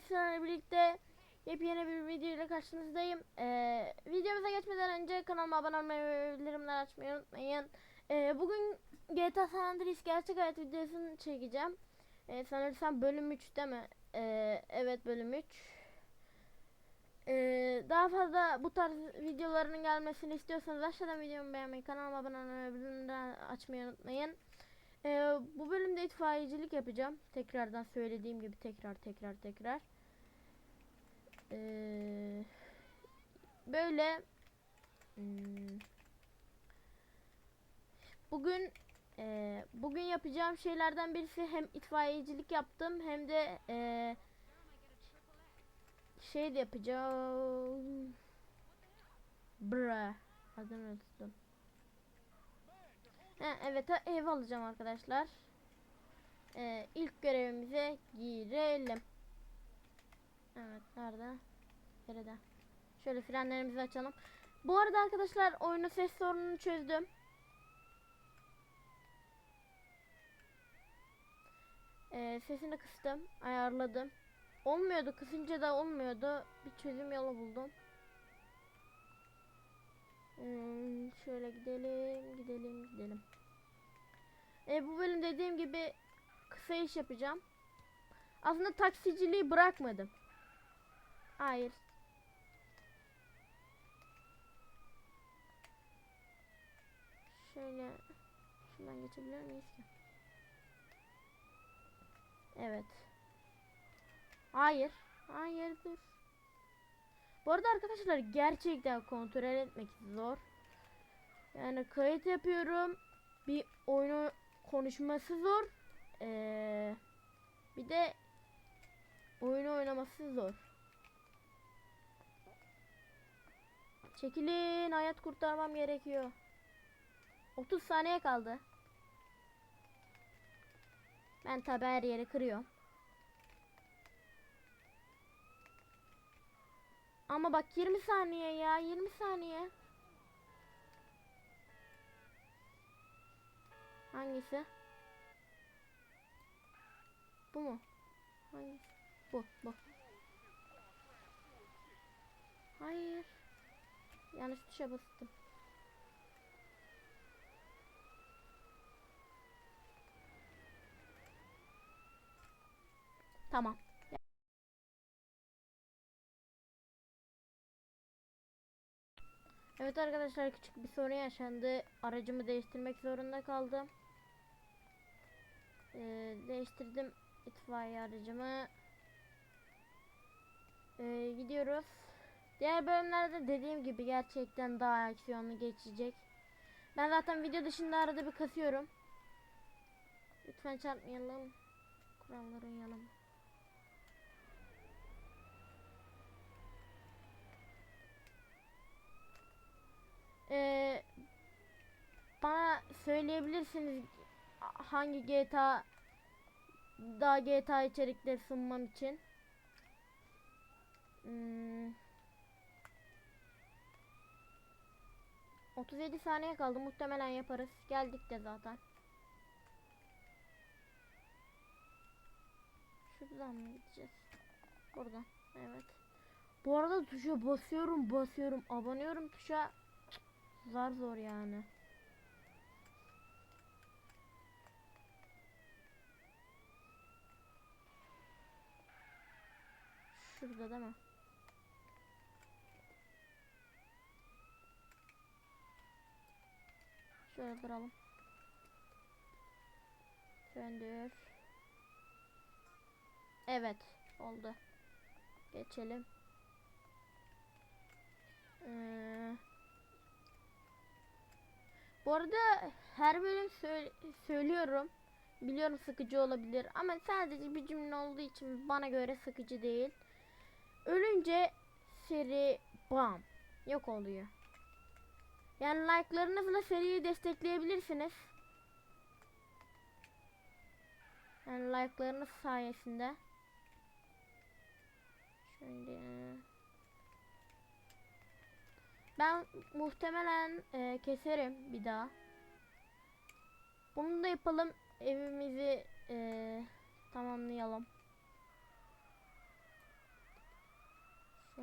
sizlerle birlikte yepyeni bir video ile karşınızdayım. Ee, videomuza geçmeden önce kanalıma abone olmayı ve bildirimleri açmayı unutmayın. Ee, bugün GTA San Andreas gerçek hayat videosunu çekeceğim. Ee, sanırsam bölüm 3 değil mi? Ee, evet bölüm 3. Ee, daha fazla bu tarz videoların gelmesini istiyorsanız aşağıdan videomu beğenmeyi, kanalıma abone olmayı ve bildirimleri açmayı unutmayın. Ee, bu bölümde itfaiyecilik yapacağım. Tekrardan söylediğim gibi tekrar tekrar tekrar. Ee, böyle hmm, bugün e, bugün yapacağım şeylerden birisi hem itfaiyecilik yaptım hem de e, şey de yapacağım. Bra. Adını unuttum. Ha, evet ev alacağım arkadaşlar. Ee, ilk görevimize girelim. Evet nerede? Nerede? Şöyle frenlerimizi açalım. Bu arada arkadaşlar oyunu ses sorununu çözdüm. Ee, sesini kıstım, ayarladım. Olmuyordu, kısınca da olmuyordu. Bir çözüm yolu buldum. Hmm, şöyle gidelim. E, bu bölüm dediğim gibi kısa iş yapacağım. Aslında taksiciliği bırakmadım. Hayır. Şöyle şuradan geçebilir miyiz ki? Evet. Hayır. Hayırdır. Bu arada arkadaşlar gerçekten kontrol etmek zor. Yani kayıt yapıyorum. Bir oyunu konuşması zor. Ee, bir de oyunu oynaması zor. Çekilin hayat kurtarmam gerekiyor. 30 saniye kaldı. Ben tabi her yeri kırıyorum. Ama bak 20 saniye ya 20 saniye. Hangisi? Bu mu? Hangisi? Bu, bu. Hayır. Yanlış tuşa bastım. Tamam. Evet arkadaşlar küçük bir sorun yaşandı. Aracımı değiştirmek zorunda kaldım. Ee, değiştirdim itfaiye aracımı. Ee, gidiyoruz. Diğer bölümlerde dediğim gibi gerçekten daha aksiyonlu geçecek. Ben zaten video dışında arada bir kasıyorum. Lütfen çarpmayalım. Kurallara uyalım. Ee, bana söyleyebilirsiniz hangi GTA daha GTA içerikleri sunmam için. Hmm. 37 saniye kaldı muhtemelen yaparız. Geldik de zaten. Şuradan mı gideceğiz? Buradan. Evet. Bu arada tuşa basıyorum basıyorum abanıyorum tuşa zar zor yani. Şurada değil mi? Şöyle duralım. Söndür. Evet oldu. Geçelim. Ee, bu arada her bölüm söyle- söylüyorum. Biliyorum sıkıcı olabilir ama sadece bir cümle olduğu için bana göre sıkıcı değil. Ölünce seri bam yok oluyor. Yani like'larınızla seriyi destekleyebilirsiniz. Yani like'larınız sayesinde. Şöyle. Ben muhtemelen e, keserim bir daha. Bunu da yapalım. Evimizi e, tamamlayalım.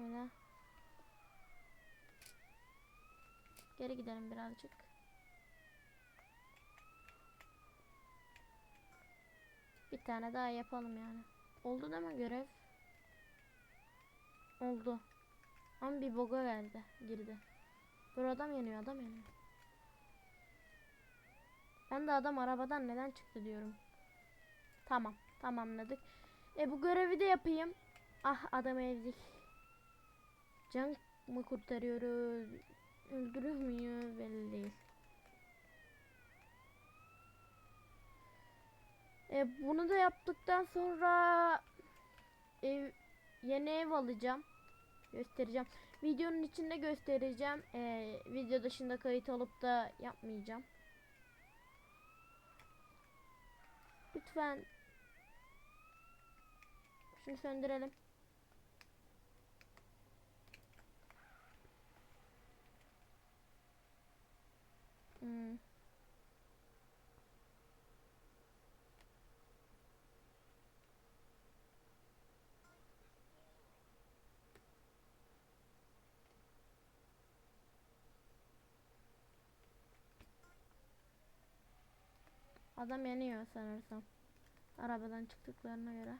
Şöyle. Geri gidelim birazcık. Bir tane daha yapalım yani. Oldu değil mi görev? Oldu. Ama bir boga geldi. Girdi. Dur adam yanıyor adam yanıyor. Ben de adam arabadan neden çıktı diyorum. Tamam. Tamamladık. E bu görevi de yapayım. Ah adam ezdik. Can mı kurtarıyoruz? Öldürüyor muyuz? Belli değil. E bunu da yaptıktan sonra ev yeni ev alacağım. Göstereceğim. Videonun içinde göstereceğim. E, video dışında kayıt alıp da yapmayacağım. Lütfen şunu söndürelim. Hmm. Adam yanıyor sanırsam. Arabadan çıktıklarına göre.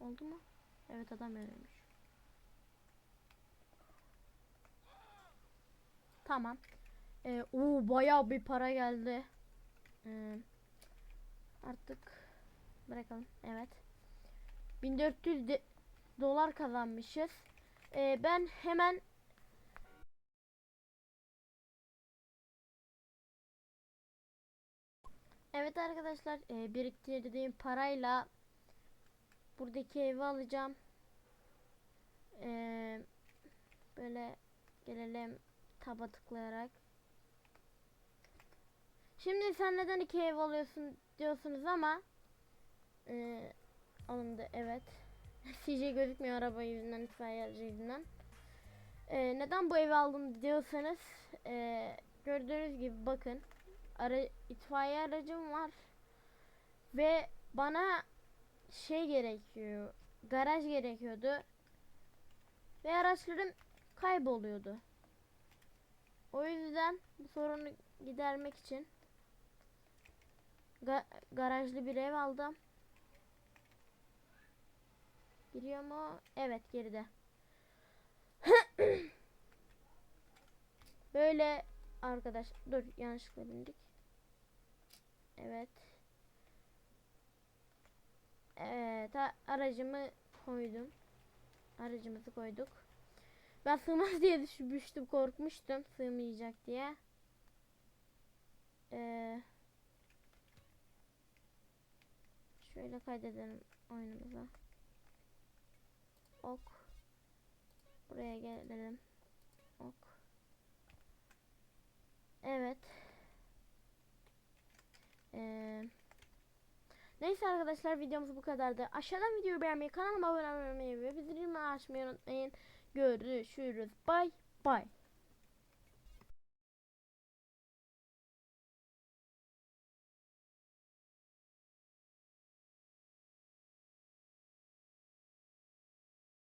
Oldu mu? Evet adam yanıyormuş. Tamam. Ee, oo bayağı bir para geldi. Ee, artık bırakalım. Evet. 1400 de- dolar kazanmışız. Ee, ben hemen Evet arkadaşlar e, biriktirdiğim parayla buradaki evi alacağım. Ee, böyle gelelim taba tıklayarak. Şimdi sen neden iki ev alıyorsun diyorsunuz ama e, alındı evet. CJ gözükmüyor araba yüzünden itfaiye yüzünden. E, neden bu evi aldın diyorsanız e, gördüğünüz gibi bakın ara, itfaiye aracım var ve bana şey gerekiyor garaj gerekiyordu ve araçlarım kayboluyordu. O yüzden bu sorunu gidermek için ga- garajlı bir ev aldım. Giriyor mu? Evet geride. Böyle arkadaş dur yanlışlıkla bindik. Evet. Evet aracımı koydum. Aracımızı koyduk. Ben sığmaz diye düşünmüştüm korkmuştum sığmayacak diye. Ee, şöyle kaydedelim oyunumuza. Ok. Buraya gelelim. Ok. Evet. Ee, neyse arkadaşlar videomuz bu kadardı. Aşağıdan videoyu beğenmeyi, kanalıma abone olmayı ve bildirimleri açmayı unutmayın. Görüşürüz. Bay bay.